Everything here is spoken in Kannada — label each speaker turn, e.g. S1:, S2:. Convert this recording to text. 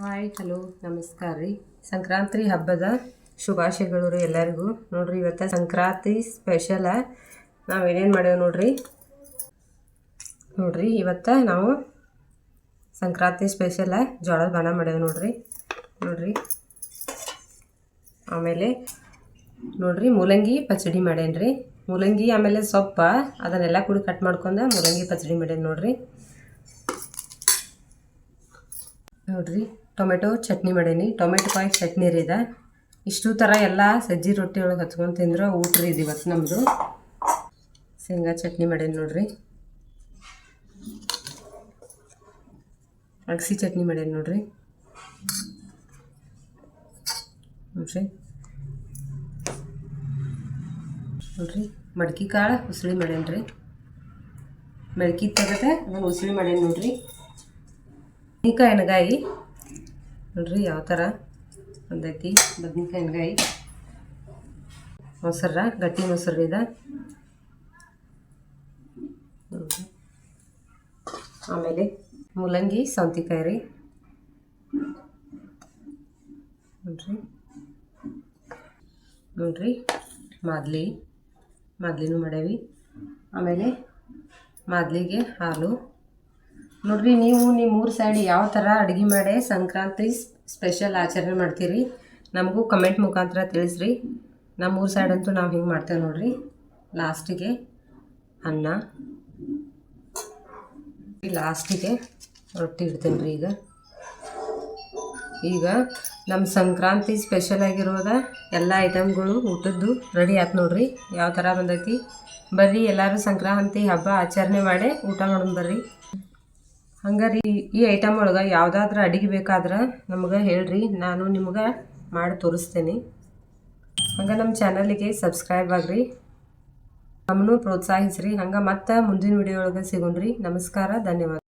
S1: ಹಾಯ್, ಹಲೋ, ನಮಸ್ಕಾರ ರೀ. ಸಂಕ್ರಾಂತಿ ಹಬ್ಬದ ಶುಭಾಶಯಗಳು ರೀ ಎಲ್ಲರಿಗೂ. ನೋಡಿರಿ, ಇವತ್ತು ಸಂಕ್ರಾಂತಿ ಸ್ಪೆಷಲ ನಾವು ಏನೇನು ಮಾಡೇವೆ ನೋಡ್ರಿ? ನೋಡ್ರಿ, ಇವತ್ತು ನಾವು ಸಂಕ್ರಾಂತಿ ಸ್ಪೆಷಲ ಜೋಳದ ಬಾಣ ಮಾಡೇವೆ ನೋಡ್ರಿ. ನೋಡ್ರಿ. ಆಮೇಲೆ ನೋಡ್ರಿ, ಮೂಲಂಗಿ ಪಚಡಿ ಮಾಡೇನ್ರಿ ಮೂಲಂಗಿ ಆಮೇಲೆ ಸೊಪ್ಪ, ಅದನ್ನೆಲ್ಲ ಕೂಡ ಕಟ್ ಮಾಡ್ಕೊಂಡು ಮೂಲಂಗಿ ಪಚಡಿ ಮಾಡೇನಿ ನೋಡ್ರಿ. ನೋಡ್ರಿ. ಟೊಮೆಟೊ ಚಟ್ನಿ ಮಾಡೀನಿ. ಟೊಮೆಟೊ ಕಾಯಿ ಚಟ್ನಿ ರೀ ಇದೆ. ಇಷ್ಟು ಥರ ಎಲ್ಲ ಸಜ್ಜಿ ರೊಟ್ಟಿ ಒಳಗೆ ಹಚ್ಕೊಂಡು ತಿಂದ್ರೆ ಊಟ ರೀ ಇದು ಇವತ್ತು ನಮ್ಮದು ಶೇಂಗಾ ಚಟ್ನಿ ಮಾಡೀನಿ ನೋಡ್ರಿ. ಅಗಸಿ ಚಟ್ನಿ ಮಾಡೀನಿ ನೋಡ್ರಿ. ನೋಡ್ರಿ. ನೋಡ್ರಿ. ಮಡ್ಕಿ ಕಾಳು ಉಸಳಿ ಮಾಡೇನಿ ರೀ. ಮಡ್ಕಿ ತೆಗೆದ ಅದನ್ನು ಉಸುಳಿ ಮಾಡೇನಿ ನೋಡ್ರಿ. ಎಣ್ಗಾಯಿ ನೋಡ್ರಿ ಯಾವ ಥರ ಒಂದೈತಿ ಬದನೆಕಾಯಿ ಮೊಸರ, ಗಟ್ಟಿ ಮೊಸರು ಇದೆ. ಆಮೇಲೆ ಮೂಲಂಗಿ, ಸೌಂತಿಕಾಯಿ ರೀ. ನೋಡ್ರಿ. ನೋಡ್ರಿ, ಮಾದ್ಲಿ. ಮಾದ್ಲಿನೂ ಮಾಡೇವಿ. ಆಮೇಲೆ ಮಾದ್ಲಿಗೆ ಹಾಲು. ನೋಡ್ರಿ, ನೀವು ನಿಮ್ಮ ಊರ ಸೈಡ್ ಯಾವ ಥರ ಅಡುಗೆ ಮಾಡಿ ಸಂಕ್ರಾಂತಿ ಸ್ಪೆಷಲ್ ಆಚರಣೆ ಮಾಡ್ತೀರಿ? ನಮಗೂ ಕಮೆಂಟ್ ಮುಖಾಂತರ ತಿಳಿಸ್ರಿ. ನಮ್ಮ ಊರ ಸೈಡ್ ಅಂತೂ ನಾವು ಹಿಂಗೆ ಮಾಡ್ತೇವೆ ನೋಡ್ರಿ. ಲಾಸ್ಟಿಗೆ ಅನ್ನ. ಲಾಸ್ಟಿಗೆ ರೊಟ್ಟಿ ಇಡ್ತೇನೆ ರೀ ಈಗ. ಈಗ ನಮ್ಮ ಸಂಕ್ರಾಂತಿ ಸ್ಪೆಷಲ್ ಆಗಿರೋದ ಎಲ್ಲ ಐಟಮ್ಗಳು ಊಟದ್ದು ರೆಡಿ ಆಯ್ತು ನೋಡ್ರಿ. ಯಾವ ಥರ ಬಂದೈತಿ? ಬರ್ರಿ, ಎಲ್ಲರೂ ಸಂಕ್ರಾಂತಿ ಹಬ್ಬ ಆಚರಣೆ ಮಾಡಿ ಊಟ ಮಾಡೋಣ ಬರ್ರಿ. ಹಂಗಾರಿ, ಈ ಐಟಮ್ ಒಳಗೆ ಯಾವುದಾದ್ರೂ ಅಡಿಗೆ ಬೇಕಾದ್ರೆ ನಮ್ಗೆ ಹೇಳ್ರಿ, ನಾನು ನಿಮ್ಗೆ ಮಾಡಿ ತೋರಿಸ್ತೇನೆ. ಹಂಗೆ ನಮ್ಮ ಚಾನಲಿಗೆ ಸಬ್ಸ್ಕ್ರೈಬ್ ಆಗ್ರಿ. ನಮ್ಮನ್ನು ಪ್ರೋತ್ಸಾಹಿಸ್ರಿ. ಹಂಗೆ ಮತ್ತೆ ಮುಂದಿನ ವಿಡಿಯೋ ಒಳಗೆ ಸಿಗೋಣ್ರಿ. ನಮಸ್ಕಾರ, ಧನ್ಯವಾದ.